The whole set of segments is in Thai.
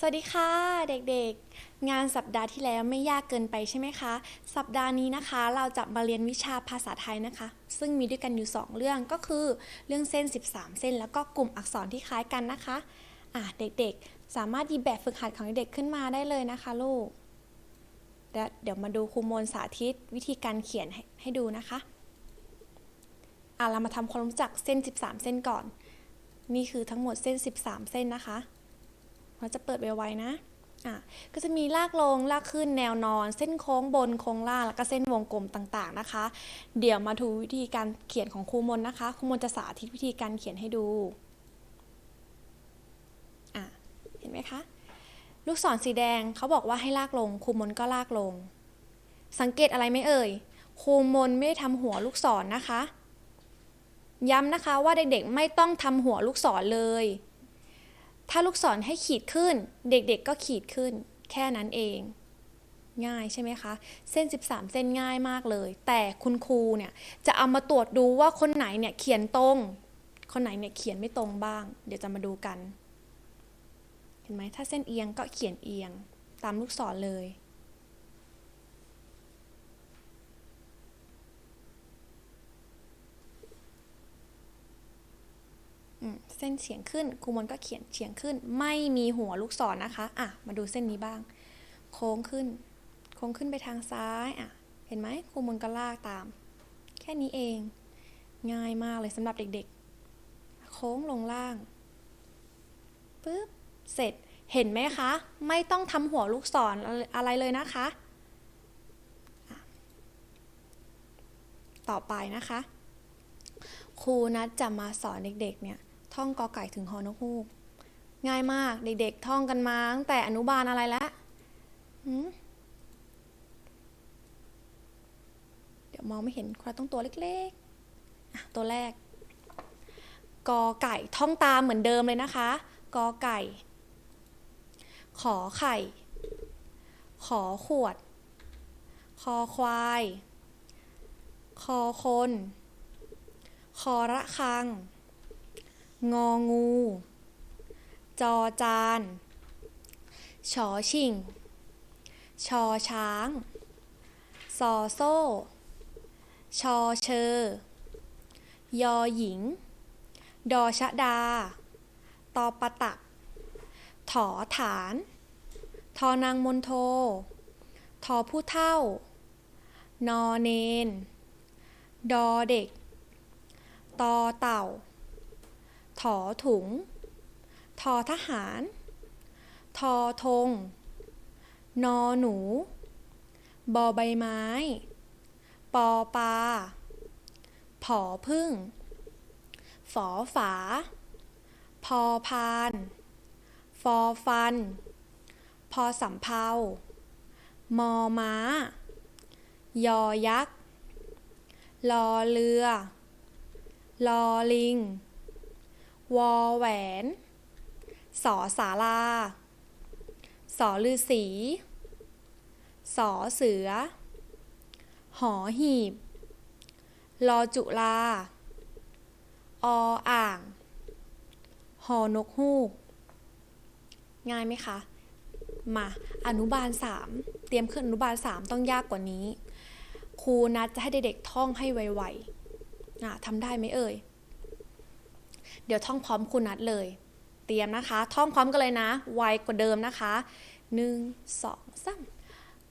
สวัสดีค่ะเด็กๆ งานสัปดาห์ที่แล้วไม่ยากเกินไปใช่ไหมคะ สัปดาห์นี้นะคะ เราจะมาเรียนวิชาภาษาไทยนะคะ ซึ่งมีด้วยกันอยู่ 2 เรื่องก็คือ เรื่องเส้น 13 เส้น แล้วก็กลุ่มอักษรที่คล้ายกันนะคะอะเด็กๆ สามารถหยิบแบบฝึกหัดของเด็กๆขึ้นมาได้เลยนะคะลูกและเดี๋ยวมาดูครูมนสาธิตวิธีการเขียนให้ให้ดูนะคะอะเรามาทำความรู้จักเส้น 13 เส้นก่อน นี่คือทั้งหมดเส้น 13 เส้นนะคะ เราจะเปิดไวๆนะอะก็จะมีลากลงลากขึ้นแนวนอน เส้นโค้งบนโค้งล่างแล้วก็เส้นวงกลมต่างๆนะคะ เดี๋ยวมาดูวิธีการเขียนของครูมนนะคะครูมนจะสาธิตวิธีการเขียนให้ดูอะเห็นไหมคะลูกศรสีแดงเขาบอกว่าให้ลากลงครูมนก็ลากลง สังเกตอะไรไหมเอ่ยครูมนไม่ได้ทำหัวลูกศรนนะคะ ย้ำนะคะว่าเด็กๆไม่ต้องทำหัวลูกศรเลย ถ้าลูกศรให้ขีดขึ้น เด็กๆก็ขีดขึ้น แค่นั้นเอง ง่ายใช่ไหมคะ เส้น 13 เส้นง่ายมากเลย แต่คุณครูเนี่ยจะเอามาตรวจดูว่าคนไหนเนี่ยเขียนตรง คนไหนเนี่ยเขียนไม่ตรงบ้าง เดี๋ยวจะมาดูกัน เห็นไหมถ้าเส้นเอียงก็เขียนเอียง ตามลูกศรเลย เส้นเฉียงขึ้นครูมนก็เขียนเฉียงขึ้น ไม่มีหัวลูกศรนนะคะอะมาดูเส้นนี้บ้าง โค้งขึ้น โค้งขึ้นไปทางซ้ายอะเห็นไหมครูมนก็ลากตาม แค่นี้เอง ง่ายมากเลยสำหรับเด็กๆ โค้งลงล่างปึ๊บเสร็จเห็นไหมคะ ไม่ต้องทำหัวลูกศรอะไรเลยนะคะอะต่อไปนะคะ ครูนัดจะมาสอนเด็กๆเนี่ย ท่องกอไก่ถึงฮอนกฮูก ง่ายมากเด็กๆท่องกันมาตั้งแต่อนุบาลอะไรแล้วเดี๋ยวมองไม่เห็นครต้องตัวเล็กๆ ตัวแรก กอไก่ท่องตามเหมือนเดิมเลยนะคะ กอไก่ ขอไข่ ขอขวด คอควาย คอคน คอระคัง งองู จอจานชอชิง ชอช้าง ซอโซ่ ชอเชอยอหญิง ดอชะดา ตอปะตัก ถอฐาน ทอนางมนโท ทอผู้เท่า นอเนน ดอเด็ก ตอเต่า ถอถุง ทอทหาร ทอธง นอหนู บอใบไม้ ปอปลาผอพึ่ง ฝอฝา พอพาน ฟอฟัน พอสำเภามอม้า ยอยักษ์ ลอเรือ ลอลิง วอแหวน สอสาราสอลือสีสอเสือ หอหีบ ลอจุลา ออ่าง หอนกฮูก ง่ายไหมคะ มา อนุบาล 3 เตรียมขึ้นอนุบาล 3 ต้องยากกว่านี้ ครูนัดจะให้เด็กๆท่องให้ไวๆทำได้ไหมเอ่ย เดี๋ยวท่องพร้อมครูนัดเลย เตรียมนะคะ ท่องพร้อมกันเลยนะ ไวกว่าเดิมนะคะหนึ่งสองสาม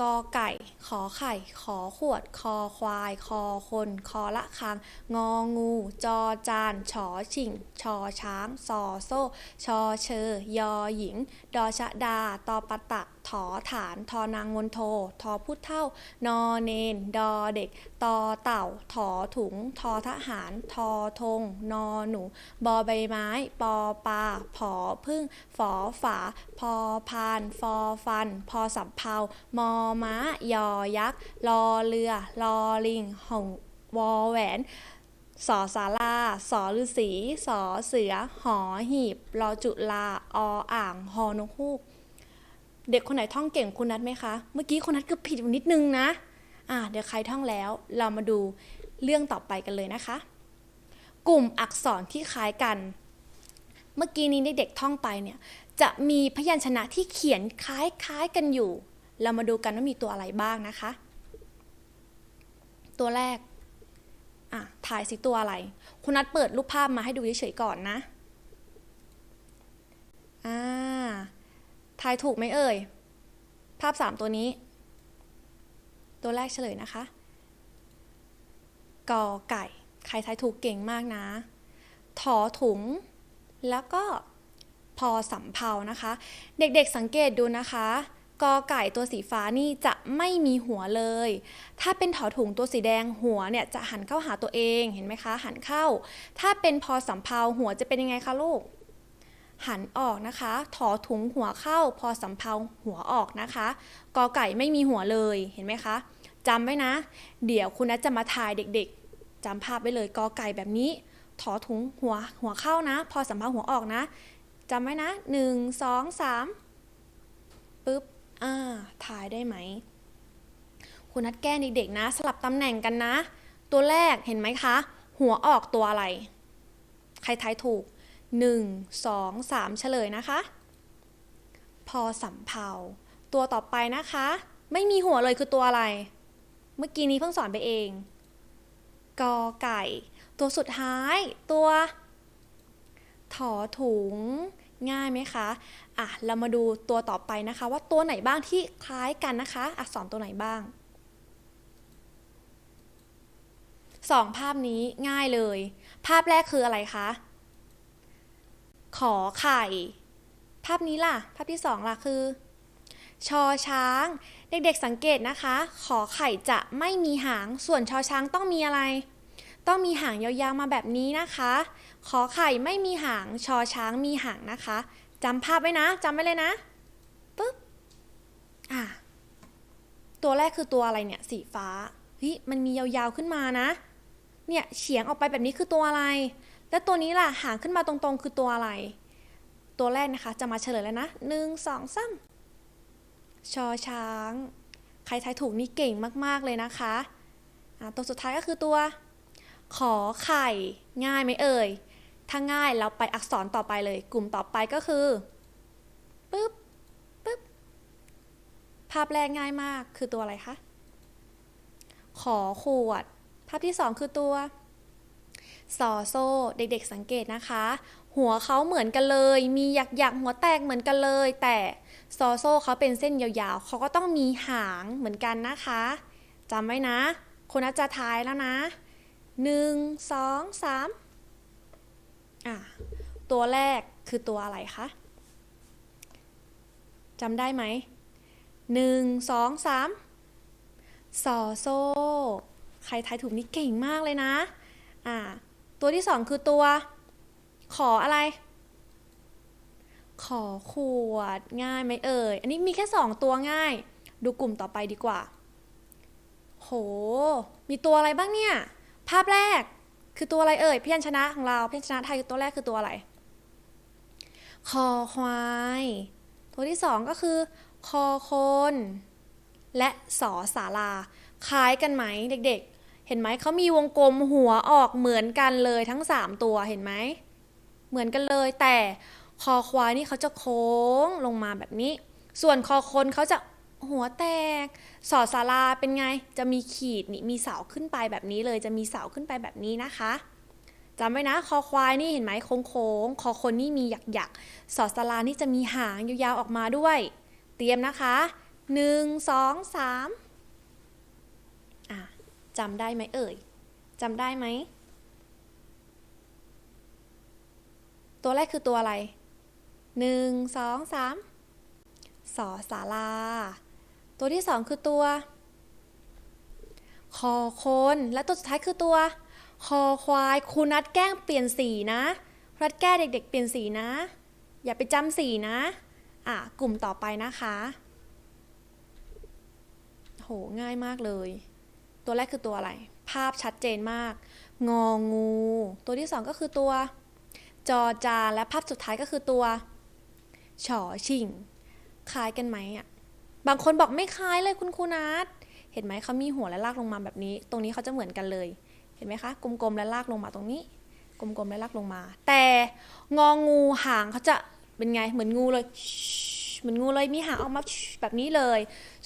กอไก่ ขอไข่ ขอขวด คอควาย คอคน คอละคัง งองู จอจานฉอชิง ชอช้าง ซอโซ่ ชอเชอยอหญิง ดอชะดา ตอปะตัก ถอฐานทอนางมนโททอผู้เท่านอเนน ดอเด็กตอเต่าถอถุง ทอทหาร ทอธงนอหนู บอใบไม้ ปอปลาผอพึ่ง ฝอฝา พอพาน ฟอฟัน พอสำเภามอม้า ยอยักษ์ลอเรือลอลิงหงวอแหวนสอสาราสอฤาษีสอเสือ หอหีบรอจุลา ออ่าง หอนกฮูก เด็กคนไหนท่องเก่งคุณนัดไหมคะ เมื่อกี้คุณนัดเกือบผิดอยู่นิดนึงนะอ่าเดี๋ยวใครท่องแล้ว เรามาดูเรื่องต่อไปกันเลยนะคะ กลุ่มอักษรที่คล้ายกัน เมื่อกี้นี้เด็กๆท่องไปเนี่ย จะมีพยัญชนะที่เขียนคล้ายๆกันอยู่ เรามาดูกันว่ามีตัวอะไรบ้างนะคะ ตัวแรกอะถ่ายสิตัวอะไร คุณนัดเปิดรูปภาพมาให้ดูเฉยๆก่อนนะ อ่า ทายถูกไหมเอ่ย ภาพสามตัวนี้ ตัวแรกเฉลยนะคะ กอไก่ ใครทายถูกเก่งมากนะ ถอถุง แล้วก็พอสำเพานะคะ เด็กๆสังเกตดูนะคะกอไก่ตัวสีฟ้านี่จะไม่มีหัวเลย ถ้าเป็นถอถุงตัวสีแดงหัวเนี่ยจะหันเข้าหาตัวเองเห็นไหมคะ หันเข้า ถ้าเป็นพอสำเพาหัวจะเป็นยังไงคะลูก หันออกนะคะ ถอถุงหัวเข้า พอสำเพาหัวออกนะคะ กอไก่ไม่มีหัวเลย เห็นไหมคะจำไว้นะ เดี๋ยวคุณนัทจะมาทายเด็กๆจำภาพไว้เลย กอไก่แบบนี้ ถอถุงหัวหัวเข้านะ พอสำเพาหัวออกนะจำไว้นะหนึ่งสองสามปึ๊บ อ่าทายได้ไหม คุณนัดแก้เด็กๆนะ สลับตำแหน่งกันนะ ตัวแรกเห็นไหมคะ หัวออกตัวอะไร ใครทายถูก 1 2 3 เฉลยนะคะ พอสำเพาตัวต่อไปนะคะ ไม่มีหัวเลยคือตัวอะไร เมื่อกี้นี้เพิ่งสอนไปเอง กอไก่ ตัวสุดท้ายตัว ถอถุง ง่ายไหมคะ อะ เรามาดูตัวต่อไปนะคะ ว่าตัวไหนบ้างที่คล้ายกันนะคะอักษรตัวไหนบ้างสองภาพนี้ง่ายเลย ภาพแรกคืออะไรคะ ขอไข่ ภาพนี้ล่ะ ภาพที่สองล่ะคือ ชอช้าง เด็กๆสังเกตนะคะ ขอไข่จะไม่มีหาง ส่วนชอช้างต้องมีอะไร ต้องมีหางยาวๆมาแบบนี้นะคะ ขอไข่ไม่มีหาง ชอช้างมีหางนะคะจำภาพไว้นะจำไว้เลยนะปึ๊บอะตัวแรกคือตัวอะไรเนี่ย สีฟ้าเฮ้ยมันมียาวๆขึ้นมานะ เนี่ยเฉียงออกไปแบบนี้คือตัวอะไร แล้วตัวนี้ล่ะหางขึ้นมาตรงๆ คือตัวอะไร ตัวแรกนะคะจะมาเฉลยแล้วนะหนึ่งสองสามชอช้าง ใครทายถูกนี่เก่งมากๆเลยนะคะะตัวสุดท้ายก็คือตัว ขอไข่ง่ายไหมเอ่ย ถ้าง่ายเราไปอักษรต่อไปเลย กลุ่มต่อไปก็คือปึ๊บปึ๊บภาพแรกง่ายมากคือตัวอะไรคะ ขอขวด ภาพที่สองคือตัว ซอโซ่เด็กๆสังเกตนะคะ หัวเขาเหมือนกันเลย มีหยักๆหัวแตกเหมือนกันเลย แต่ซอโซ่เขาเป็นเส้นยาวๆเขาก็ต้องมีหางเหมือนกันนะคะจำไว้นะ คนน่าจะทายแล้วนะหนึ่งสองสามอะตัวแรกคือตัวอะไรคะจำได้ไหมหนึ่งสองสามซอโซ่ใครทายถูกนี่เก่งมากเลยนะ อ่า ตัวที่สองคือตัว ขออะไร ขอขวดง่ายไหมเอ่ย อันนี้มีแค่สองตัวง่าย ดูกลุ่มต่อไปดีกว่า โห มีตัวอะไรบ้างเนี่ย ภาพแรกคือตัวอะไรเอ่ย พยัญชนะของเรา พยัญชนะไทยตัวแรกคือตัวอะไร คอควาย ตัวที่สองก็คือ คอคน และสอสาราคล้ายกันไหมเด็กๆ เห็นไหมเขามีวงกลมหัวออกเหมือนกันเลยทั้ง 3 ตัวเห็นไหม เหมือนกันเลย แต่คอควายนี่เขาจะโค้งลงมาแบบนี้ ส่วนคอคนเขาจะหัวแตก สอดสาราเป็นไง จะมีขีดนี่มีเสาขึ้นไปแบบนี้เลย จะมีเสาขึ้นไปแบบนี้นะคะจำไว้นะ คอควายนี่เห็นไหมโค้งโค้งๆคอคนนี่มีหยักหยักๆสอดสารานี่จะมีหางยาวๆออกมาด้วย เตรียมนะคะหนึ่งสองสาม จำได้ไหมเอ่ยจำได้ไหม ตัวแรกคือตัวอะไรหนึ่งสองสามสอสาราตัวที่สองคือตัว คอคน และตัวสุดท้ายคือตัว คอควายครูนัดแกล้งเปลี่ยนสีนะครูนัดแก้เด็ก ๆ เปลี่ยนสีนะ อย่าไปจำสีนะ อะ กลุ่มต่อไปนะคะ โห ง่ายมากเลย ตัวแรกคือตัวอะไร ภาพชัดเจนมาก งองู ตัวที่สองก็คือตัว จอจานและภาพสุดท้ายก็คือตัวฉอชิงคล้ายกันไหมอะบางคนบอกไม่คล้ายเลยคุณครูนัทเห็นไหมเขามีหัวและลากลงมาแบบนี้ ตรงนี้เขาจะเหมือนกันเลย เห็นไหมคะ กลมๆและลากลงมาตรงนี้ กลมๆแล้วลากลงมา แต่งองูหางเขาจะเป็นไงเหมือนงูเลย เหมือนงูเลยมีหางออกมาแบบนี้เลย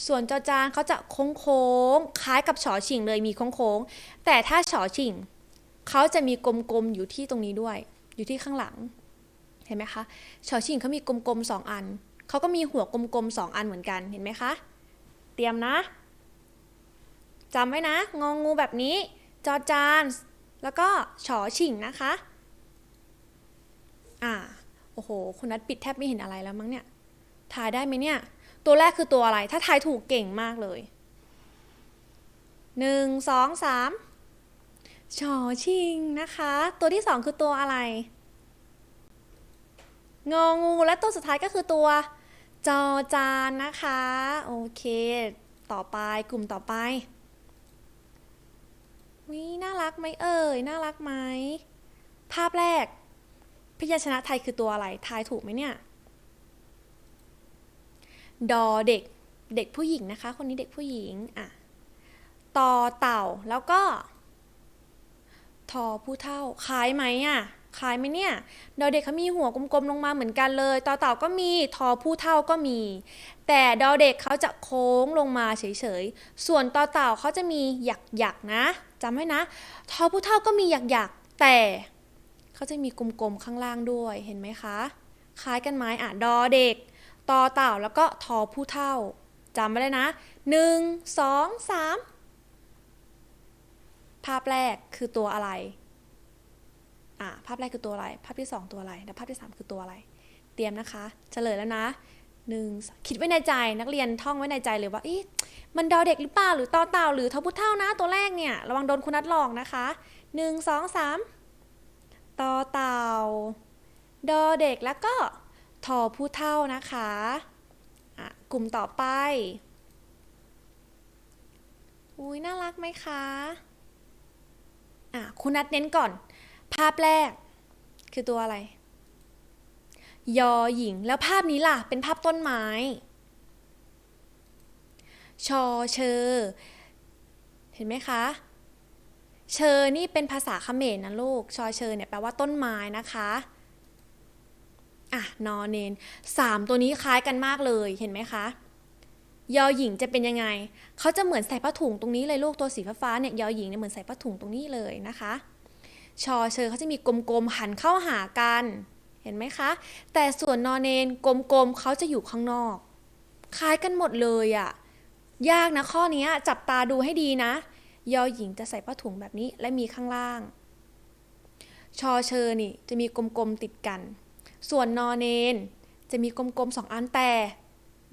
ส่วนจอจานเขาจะโค้งๆคล้ายกับฉอฉิงเลยมีโค้งๆแต่ถ้าฉอฉิงเขาจะมีกลมๆอยู่ที่ตรงนี้ด้วย อยู่ที่ข้างหลังเห็นไหมคะฉอฉิงเขามีกลมๆสองอัน เขาก็มีหัวกลมๆสองอันเหมือนกัน เห็นไหมคะ เตรียมนะ จำไว้นะ งองงูแบบนี้ จอจาน แล้วก็ฉอฉิงนะคะ อ่า โอ้โห คุณนัทปิดแทบไม่เห็นอะไรแล้วมั้งเนี่ย ทายได้ไหมเนี่ย ตัวแรกคือตัวอะไร ถ้าทายถูกเก่งมากเลยหนึ่งสองสามฉอชิงนะคะ ตัวที่สองคือตัวอะไร งองูและตัวสุดท้ายก็คือตัว จอจานนะคะ โอเค ต่อไปกลุ่มต่อไปวิน่ารักไหมเอ่ย น่ารักไหม ภาพแรก พยัญชนะไทยคือตัวอะไร ทายถูกไหมเนี่ย ดอเด็กเด็กผู้หญิงนะคะ คนนี้เด็กผู้หญิงอะตอเต่าแล้วก็ ทอผู้เท่าคล้ายไหมอะคล้ายไหมเนี่ยดอเด็กเขามีหัวกลมๆลงมาเหมือนกันเลยตอเต่าก็มีทอผู้เท่าก็มี แต่ดอเด็กเขาจะโค้งลงมาเฉยๆส่วนตอเต่าเขาจะมีหยักๆนะจำไว้นะ ทอผู้เท่าก็มีหยักๆแต่เขาจะมีกลมๆข้างล่างด้วยเห็นไหมคะ คล้ายกันไหมอะดอเด็ก ต่อเต่าแล้วก็ทอผู้เท่าจำไว้เลยนะหนึ่งสองสามภาพแรกคือตัวอะไรอะภาพแรกคือตัวอะไร ภาพที่สองตัวอะไร และภาพที่สามคือตัวอะไร เตรียมนะคะเฉลยแล้วนะหนึ่งคิดไว้ในใจนักเรียนท่องไว้ในใจเลยว่าอีมันดอเด็กหรือเปล่าหรือตอเต่าหรือทอพุเท่านะตัวแรกเนี่ย ระวังโดนคุณนัดหลอกนะคะหนึ่งสองสามตอเต่า ดอเด็กแล้วก็ ทอผู้เท่านะคะอะกลุ่มต่อไป อุ้ยน่ารักไหมคะอะคุณนัดเน้นก่อน ภาพแรก คือตัวอะไร ยอหญิง แล้วภาพนี้ล่ะ เป็นภาพต้นไม้ ชอเชอ เห็นไหมคะ เชอนี่เป็นภาษาเขมรนะลูก ชอเชอเนี่ยแปลว่าต้นไม้นะคะ อะนอเนนสามตัวนี้คล้ายกันมากเลยเห็นไหมคะยอหญิงจะเป็นยังไง เขาจะเหมือนใส่ผ้าถุงตรงนี้เลยลูกตัวสีฟ้าเนี่ยยอหญิงเนี่ยเหมือนใส่ผ้าถุงตรงนี้เลยนะคะ ชอเชอเขาจะมีกลมๆหันเข้าหากัน เห็นไหมคะ แต่ส่วนนอเนนกลมๆเขาจะอยู่ข้างนอก คล้ายกันหมดเลยอะ่ะ ยากนะข้อนี้จับตาดูให้ดีนะ ยอหญิงจะใส่ผ้าถุงแบบนี้และมีข้างล่าง ชอเชอนี่จะมีกลมๆติดกัน ส่วนนอเนน จะมีกลมๆสองอันแต่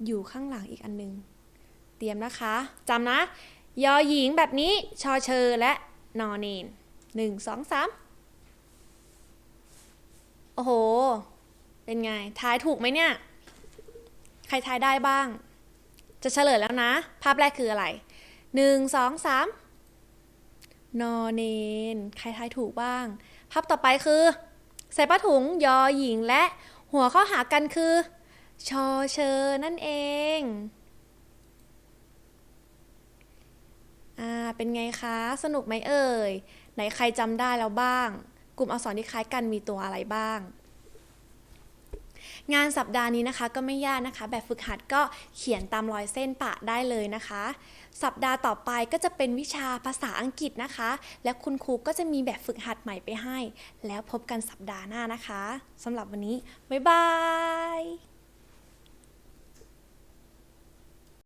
อยู่ข้างหลังอีกอันนึง เตรียมนะคะจำนะ ยอหญิงแบบนี้ ชอเชอและนอเนนหนึ่งสองสามโอ้โห เป็นไง ทายถูกไหมเนี่ย ใครทายได้บ้าง จะเฉลยแล้วนะ ภาพแรกคืออะไรหนึ่งสองสามนอเนน ใครทายถูกบ้าง ภาพต่อไปคือ ใส่ผ้าถุงยอหญิงและหัวข้อหากันคือ ชอเชอนั่นเองอ่าเป็นไงคะ สนุกไหมเอ่ย ไหนใครจำได้แล้วบ้าง กลุ่มอักษรที่คล้ายกันมีตัวอะไรบ้าง งานสัปดาห์นี้นะคะก็ไม่ยากนะคะ แบบฝึกหัดก็เขียนตามรอยเส้นปะได้เลยนะคะ สัปดาห์ต่อไปก็จะเป็นวิชาภาษาอังกฤษนะคะ และคุณครูก็จะมีแบบฝึกหัดใหม่ไปให้ แล้วพบกันสัปดาห์หน้านะคะสำหรับวันนี้ บ๊ายบาย